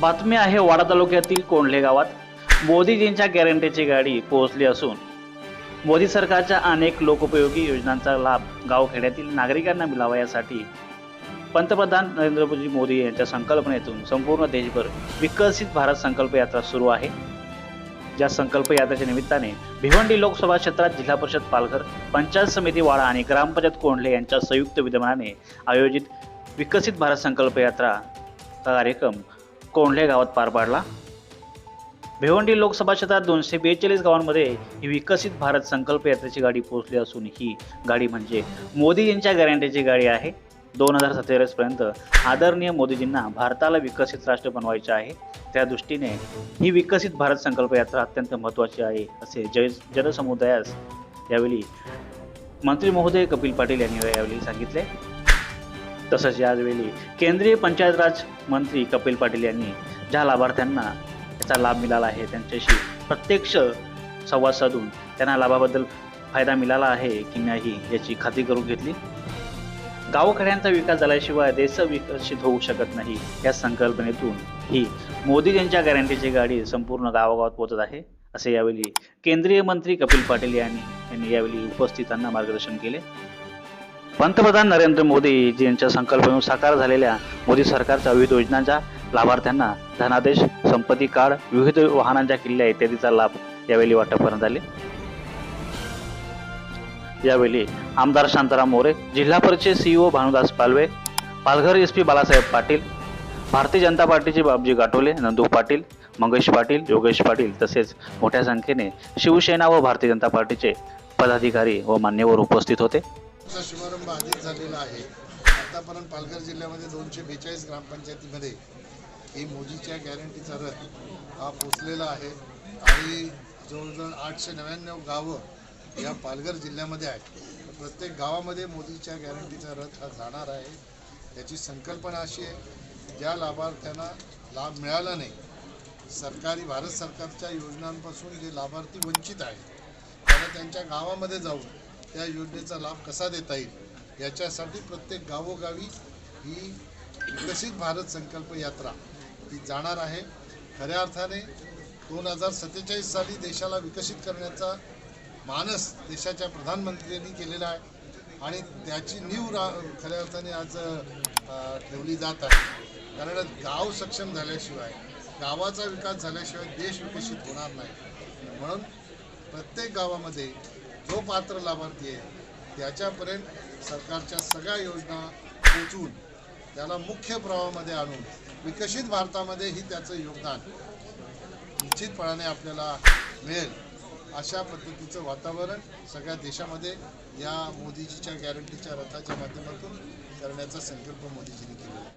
बातमी आहे वाडा तालुक्यातील कोंडले गावात. मोदीजींच्या गॅरंटीची गाडी पोहोचली असून मोदी सरकारच्या अनेक लोकोपयोगी योजनांचा लाभ गावखेड्यातील नागरिकांना मिळावा यासाठी पंतप्रधान नरेंद्र मोदी यांच्या संकल्पनेतून संपूर्ण देशभर विकसित भारत संकल्प यात्रा सुरू आहे. ज्या संकल्प यात्रेच्या निमित्ताने भिवंडी लोकसभा क्षेत्रात जिल्हा परिषद पालघर पंचायत समिती वाडा आणि ग्रामपंचायत कोंडले यांच्या संयुक्त विद्यमाने आयोजित विकसित भारत संकल्प यात्रा कार्यक्रम कोंढले गावात पार पाडला. भिवंडी लोकसभा क्षेत्रात दोनशे बेचाळीस गावांमध्ये ही विकसित भारत संकल्प यात्रेची गाडी पोहोचली असून ही गाडी म्हणजे मोदीजींच्या गॅरंटीची गाडी आहे. दोन हजार सत्तेचाळीस पर्यंत आदरणीय मोदीजींना भारताला विकसित राष्ट्र बनवायचे आहे. त्या दृष्टीने ही विकसित भारत संकल्प यात्रा अत्यंत महत्त्वाची आहे असे जय जनसमुदायास यावेळी मंत्री महोदय कपिल पाटील यांनी यावेळी सांगितले. तसंच यावेळी केंद्रीय पंचायत राज मंत्री कपिल पाटील यांनी ज्या लाभार्थ्यांना याचा लाभ मिळाला आहे त्यांच्याशी प्रत्यक्ष संवाद साधून त्यांना लाभाबद्दल फायदा मिळाला आहे की नाही याची खात्री करून घेतली. गावखेड्यांचा विकास झाल्याशिवाय देश विकसित होऊ शकत नाही या संकल्पनेतून ही मोदी यांच्या गॅरंटीची गाडी संपूर्ण गावागावात पोहोचत आहे असे यावेळी केंद्रीय मंत्री कपिल पाटील यांनी यांनी यावेळी उपस्थितांना मार्गदर्शन केले. पंतप्रधान नरेंद्र मोदी यांच्या संकल्पनेवर साकार झालेल्या मोदी सरकारच्या विविध योजनांच्या लाभार्थ्यांना धनादेश संपत्ती कार्ड विविध वाहनांच्या किल्ल्या इत्यादीचा लाभ यावेळी वाटप करण्यात आले यावेळी आमदार शांताराम मोरे जिल्हा परिषद CEO Bhanudas Palve Palghar S P Balasaheb Patil Bharatiya Janata पार्टीचे बाबजी गाठोले नंदू पाटील मंगेश पाटील योगेश पाटील तसेच मोठ्या संख्येने शिवसेना व भारतीय जनता पार्टीचे पदाधिकारी व मान्यवर उपस्थित होते. चा शुभारंभ आधीच झालेला आहे. आतापर्यंत पालघर जिल्ह्यामध्ये दोनशे बेचाळीस ग्रामपंचायतीमध्ये ही मोदीच्या गॅरंटीचा रथ हा पोचलेला आहे. आणि जवळजवळ आठशे नव्याण्णव गावं या पालघर जिल्ह्यामध्ये आहेत. प्रत्येक गावामध्ये मोदीच्या गॅरंटीचा रथ हा जाणार आहे. त्याची संकल्पना अशी आहे ज्या लाभार्थ्यांना लाभ मिळाला नाही सरकारी भारत सरकारच्या योजनांपासून जे लाभार्थी वंचित आहेत त्यांना त्यांच्या गावामध्ये जाऊन त्या योजनेचा लाभ कसा देता येईल? याच्यासाठी प्रत्येक गावोगावी ही विकसित भारत संकल्प यात्रा ही जाणार आहे. खऱ्या अर्थाने दोन हजार सत्तेचाळीस साली देशाला विकसित करण्याचा मानस देशाच्या प्रधानमंत्र्यांनी केलेला आहे आणि त्याची नीव रा खऱ्या अर्थाने आज ठेवली जात आहे. कारण गाव सक्षम झाल्याशिवाय गावाचा विकास झाल्याशिवाय देश विकसित होणार नाही. म्हणून प्रत्येक गावामध्ये जो पात्र लाभार्थी आहे त्याच्यापर्यंत सरकारच्या सगळ्या योजना पोचवून त्याला मुख्य प्रवाहामध्ये आणून विकसित भारतामध्ये ही त्याचं योगदान निश्चितपणाने आपल्याला मिळेल. अशा पद्धतीचं वातावरण सगळ्या देशामध्ये या मोदीजीच्या गॅरंटीच्या रथाच्या माध्यमातून करण्याचा संकल्प मोदीजींनी केला आहे.